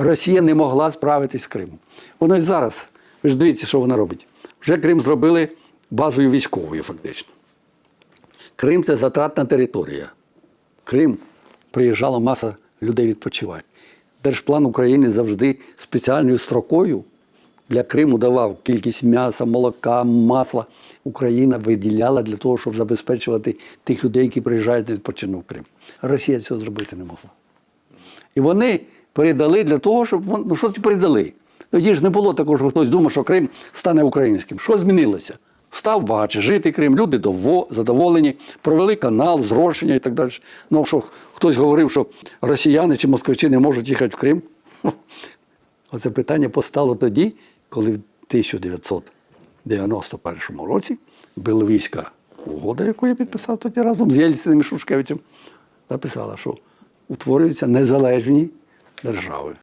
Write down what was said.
Росія не могла справитись з Кримом. Вона й зараз, ви ж дивіться, що вона робить. Вже Крим зробили базою військовою, фактично. Крим це затратна територія. Крим приїжджала маса людей відпочивати. Держплан України завжди спеціальною строкою для Криму давав кількість м'яса, молока, масла. Україна виділяла для того, щоб забезпечувати тих людей, які приїжджають на відпочинок в Крим. Росія цього зробити не могла. І вони передали для того, щоб вон- ну що ті передали? Тоді ж не було такого, що хтось думав, що Крим стане українським. Що змінилося? Став багатше жити Крим, люди дово- задоволені, провели канал, зрошення і так далі. Ну що хтось говорив, що росіяни чи москвичі не можуть їхати в Крим. Оце питання постало тоді, коли в 1991 році Беловійська угода, яку я підписав тоді разом з Єльциним і Шушкевичем, написала, що утворюються незалежні держави.